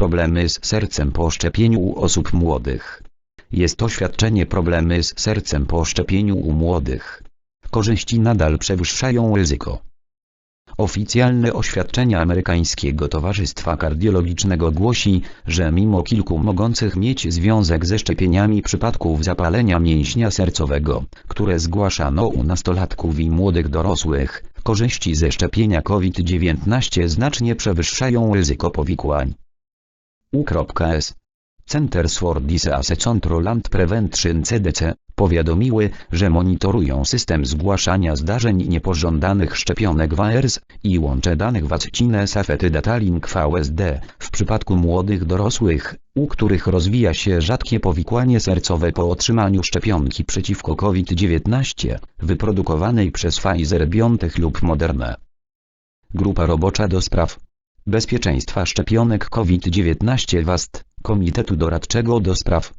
Problemy z sercem po szczepieniu u osób młodych. Jest oświadczenie problemy z sercem po szczepieniu u młodych. Korzyści nadal przewyższają ryzyko. Oficjalne oświadczenie amerykańskiego Towarzystwa Kardiologicznego głosi, że mimo kilku mogących mieć związek ze szczepieniami przypadków zapalenia mięśnia sercowego, które zgłaszano u nastolatków i młodych dorosłych, korzyści ze szczepienia COVID-19 znacznie przewyższają ryzyko powikłań. U.S. Centers for Disease Control and Prevention CDC powiadomiły, że monitorują system zgłaszania zdarzeń niepożądanych szczepionek VAERS i łącze danych Vaccine Safety Data Link VSD w przypadku młodych dorosłych, u których rozwija się rzadkie powikłanie sercowe po otrzymaniu szczepionki przeciwko COVID-19, wyprodukowanej przez Pfizer BioNTech lub Moderna. Grupa robocza do spraw bezpieczeństwa szczepionek COVID-19 WAST, Komitetu Doradczego do spraw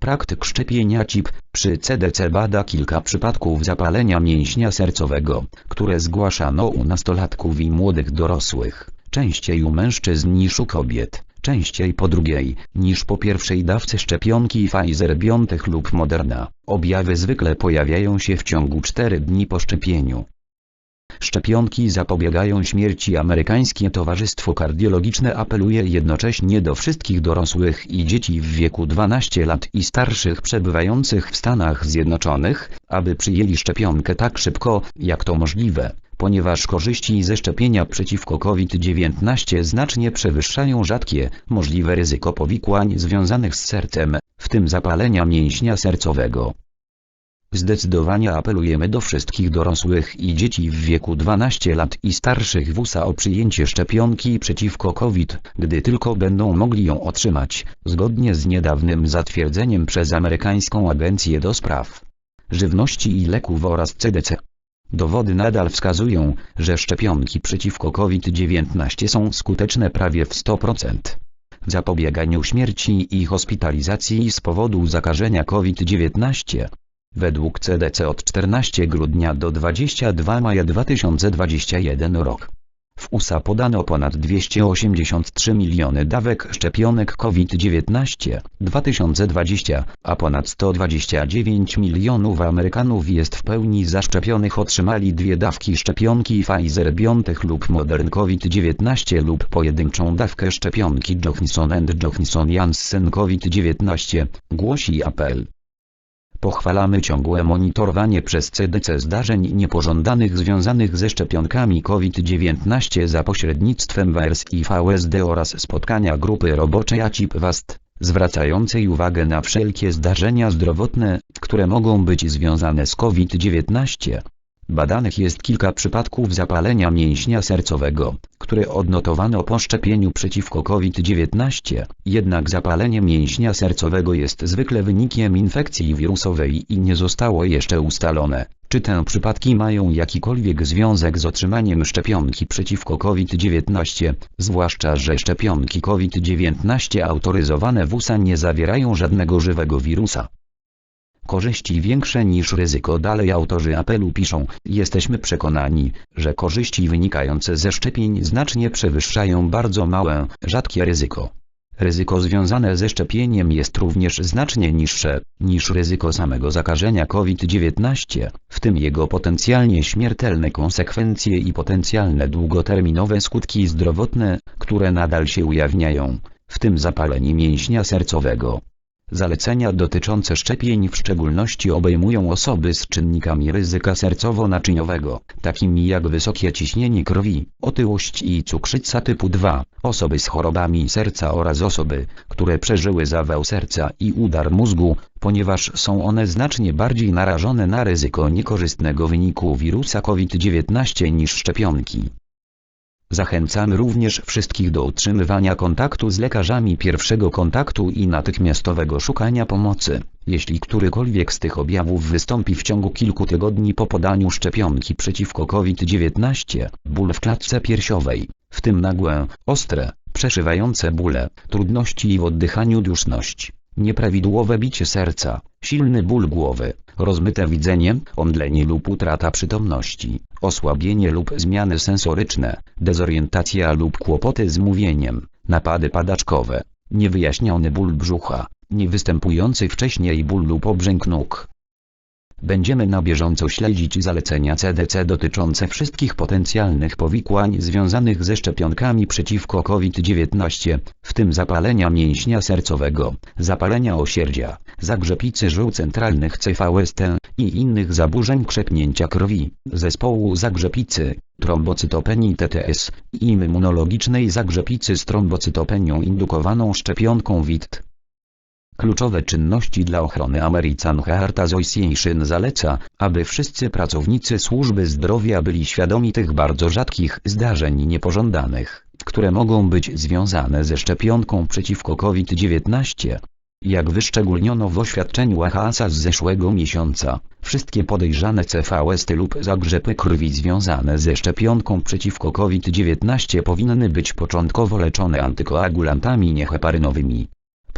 praktyk szczepienia CIP przy CDC bada kilka przypadków zapalenia mięśnia sercowego, które zgłaszano u nastolatków i młodych dorosłych, częściej u mężczyzn niż u kobiet, częściej po drugiej niż po pierwszej dawce szczepionki Pfizer-BioNTech lub Moderna. Objawy zwykle pojawiają się w ciągu 4 dni po szczepieniu. Szczepionki zapobiegają śmierci. Amerykańskie Towarzystwo Kardiologiczne apeluje jednocześnie do wszystkich dorosłych i dzieci w wieku 12 lat i starszych przebywających w Stanach Zjednoczonych, aby przyjęli szczepionkę tak szybko, jak to możliwe, ponieważ korzyści ze szczepienia przeciwko COVID-19 znacznie przewyższają rzadkie, możliwe ryzyko powikłań związanych z sercem, w tym zapalenia mięśnia sercowego. Zdecydowanie apelujemy do wszystkich dorosłych i dzieci w wieku 12 lat i starszych w USA o przyjęcie szczepionki przeciwko COVID, gdy tylko będą mogli ją otrzymać, zgodnie z niedawnym zatwierdzeniem przez amerykańską agencję do spraw żywności i leków oraz CDC. Dowody nadal wskazują, że szczepionki przeciwko COVID-19 są skuteczne prawie w 100%. W zapobieganiu śmierci i hospitalizacji z powodu zakażenia COVID-19 według CDC od 14 grudnia do 22 maja 2021 rok. W USA podano ponad 283 miliony dawek szczepionek COVID-19 2020, a ponad 129 milionów Amerykanów jest w pełni zaszczepionych otrzymali dwie dawki szczepionki Pfizer-BioNTech lub Modern COVID-19 lub pojedynczą dawkę szczepionki Johnson Johnson Janssen COVID-19, głosi apel. Pochwalamy ciągłe monitorowanie przez CDC zdarzeń niepożądanych związanych ze szczepionkami COVID-19 za pośrednictwem WERS i VSD oraz spotkania grupy roboczej ACIP-WAST, zwracającej uwagę na wszelkie zdarzenia zdrowotne, które mogą być związane z COVID-19. Badanych jest kilka przypadków zapalenia mięśnia sercowego, które odnotowano po szczepieniu przeciwko COVID-19, jednak zapalenie mięśnia sercowego jest zwykle wynikiem infekcji wirusowej i nie zostało jeszcze ustalone, czy te przypadki mają jakikolwiek związek z otrzymaniem szczepionki przeciwko COVID-19, zwłaszcza że szczepionki COVID-19 autoryzowane w USA nie zawierają żadnego żywego wirusa korzyści większe niż ryzyko. Dalej autorzy apelu piszą, jesteśmy przekonani, że korzyści wynikające ze szczepień znacznie przewyższają bardzo małe, rzadkie ryzyko. Ryzyko związane ze szczepieniem jest również znacznie niższe niż ryzyko samego zakażenia COVID-19, w tym jego potencjalnie śmiertelne konsekwencje i potencjalne długoterminowe skutki zdrowotne, które nadal się ujawniają, w tym zapalenie mięśnia sercowego. Zalecenia dotyczące szczepień w szczególności obejmują osoby z czynnikami ryzyka sercowo-naczyniowego, takimi jak wysokie ciśnienie krwi, otyłość i cukrzyca typu 2, osoby z chorobami serca oraz osoby, które przeżyły zawał serca i udar mózgu, ponieważ są one znacznie bardziej narażone na ryzyko niekorzystnego wyniku wirusa COVID-19 niż szczepionki. Zachęcamy również wszystkich do utrzymywania kontaktu z lekarzami pierwszego kontaktu i natychmiastowego szukania pomocy, jeśli którykolwiek z tych objawów wystąpi w ciągu kilku tygodni po podaniu szczepionki przeciwko COVID-19, ból w klatce piersiowej, w tym nagłe, ostre, przeszywające bóle, trudności w oddychaniu duszność, nieprawidłowe bicie serca, silny ból głowy, rozmyte widzenie, omdlenie lub utrata przytomności, osłabienie lub zmiany sensoryczne, dezorientacja lub kłopoty z mówieniem, napady padaczkowe, niewyjaśniony ból brzucha, niewystępujący wcześniej ból lub obrzęk nóg. Będziemy na bieżąco śledzić zalecenia CDC dotyczące wszystkich potencjalnych powikłań związanych ze szczepionkami przeciwko COVID-19, w tym zapalenia mięśnia sercowego, zapalenia osierdzia, zagrzepicy żył centralnych CVST i innych zaburzeń krzepnięcia krwi, zespołu zagrzepicy, trombocytopenii TTS i immunologicznej zagrzepicy z trombocytopenią indukowaną szczepionką WIT. Kluczowe czynności dla ochrony American Heart Association zaleca, aby wszyscy pracownicy służby zdrowia byli świadomi tych bardzo rzadkich zdarzeń niepożądanych, które mogą być związane ze szczepionką przeciwko COVID-19. Jak wyszczególniono w oświadczeniu AHASA z zeszłego miesiąca, wszystkie podejrzane CVST lub zagrzepy krwi związane ze szczepionką przeciwko COVID-19 powinny być początkowo leczone antykoagulantami nieheparynowymi.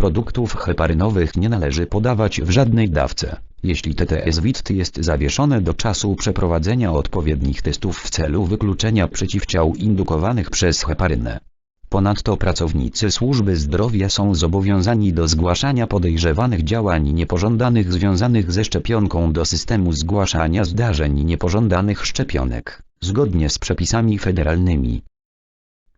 Produktów heparynowych nie należy podawać w żadnej dawce, jeśli TTS-WIT jest zawieszone do czasu przeprowadzenia odpowiednich testów w celu wykluczenia przeciwciał indukowanych przez heparynę. Ponadto pracownicy służby zdrowia są zobowiązani do zgłaszania podejrzewanych działań niepożądanych związanych ze szczepionką do systemu zgłaszania zdarzeń niepożądanych szczepionek, zgodnie z przepisami federalnymi.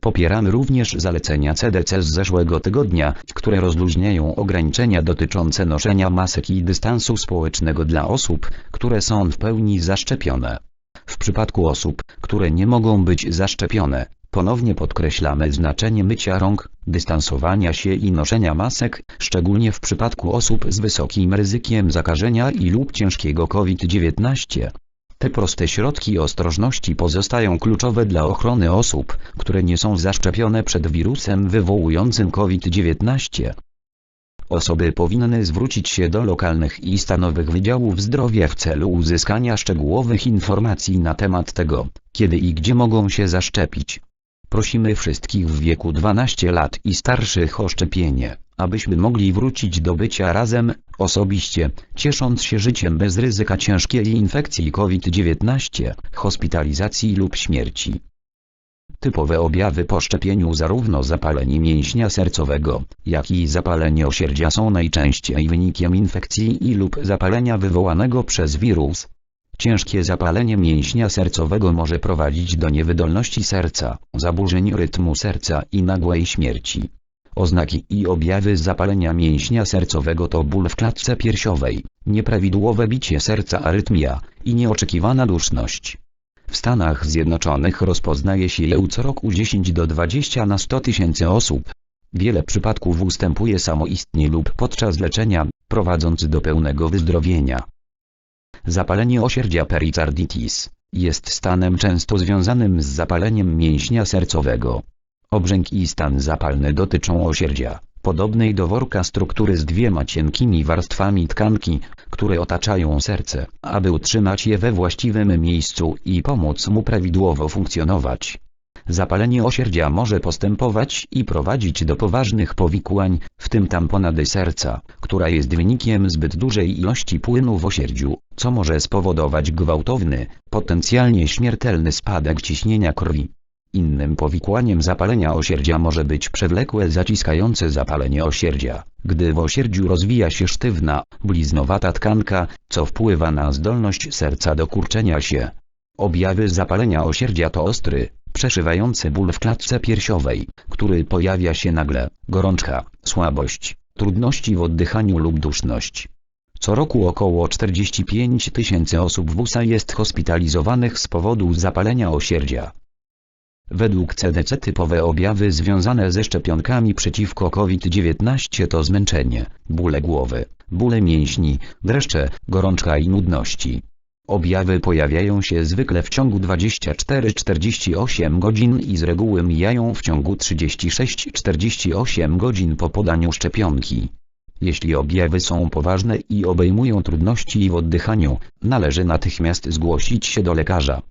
Popieramy również zalecenia CDC z zeszłego tygodnia, które rozluźniają ograniczenia dotyczące noszenia masek i dystansu społecznego dla osób, które są w pełni zaszczepione. W przypadku osób, które nie mogą być zaszczepione, ponownie podkreślamy znaczenie mycia rąk, dystansowania się i noszenia masek, szczególnie w przypadku osób z wysokim ryzykiem zakażenia i lub ciężkiego COVID-19. Te proste środki ostrożności pozostają kluczowe dla ochrony osób, które nie są zaszczepione przed wirusem wywołującym COVID-19. Osoby powinny zwrócić się do lokalnych i stanowych wydziałów zdrowia w celu uzyskania szczegółowych informacji na temat tego, kiedy i gdzie mogą się zaszczepić. Prosimy wszystkich w wieku 12 lat i starszych o szczepienie, abyśmy mogli wrócić do bycia razem, osobiście, ciesząc się życiem bez ryzyka ciężkiej infekcji COVID-19, hospitalizacji lub śmierci. Typowe objawy po szczepieniu zarówno zapalenie mięśnia sercowego, jak i zapalenie osierdzia są najczęściej wynikiem infekcji i lub zapalenia wywołanego przez wirus. Ciężkie zapalenie mięśnia sercowego może prowadzić do niewydolności serca, zaburzeń rytmu serca i nagłej śmierci. Oznaki i objawy zapalenia mięśnia sercowego to ból w klatce piersiowej, nieprawidłowe bicie serca arytmia i nieoczekiwana duszność. W Stanach Zjednoczonych rozpoznaje się je co roku 10 do 20 na 100 tysięcy osób. Wiele przypadków ustępuje samoistnie lub podczas leczenia, prowadząc do pełnego wyzdrowienia. Zapalenie osierdzia pericarditis jest stanem często związanym z zapaleniem mięśnia sercowego. Obrzęk i stan zapalny dotyczą osierdzia, podobnej do worka struktury z dwiema cienkimi warstwami tkanki, które otaczają serce, aby utrzymać je we właściwym miejscu i pomóc mu prawidłowo funkcjonować. Zapalenie osierdzia może postępować i prowadzić do poważnych powikłań, w tym tamponady serca, która jest wynikiem zbyt dużej ilości płynu w osierdziu, co może spowodować gwałtowny, potencjalnie śmiertelny spadek ciśnienia krwi. Innym powikłaniem zapalenia osierdzia może być przewlekłe zaciskające zapalenie osierdzia, gdy w osierdziu rozwija się sztywna, bliznowata tkanka, co wpływa na zdolność serca do kurczenia się. Objawy zapalenia osierdzia to ostry, przeszywający ból w klatce piersiowej, który pojawia się nagle, gorączka, słabość, trudności w oddychaniu lub duszność. Co roku około 45 tysięcy osób w USA jest hospitalizowanych z powodu zapalenia osierdzia. Według CDC typowe objawy związane ze szczepionkami przeciwko COVID-19 to zmęczenie, bóle głowy, bóle mięśni, dreszcze, gorączka i nudności. Objawy pojawiają się zwykle w ciągu 24-48 godzin i z reguły mijają w ciągu 36-48 godzin po podaniu szczepionki. Jeśli objawy są poważne i obejmują trudności w oddychaniu, należy natychmiast zgłosić się do lekarza.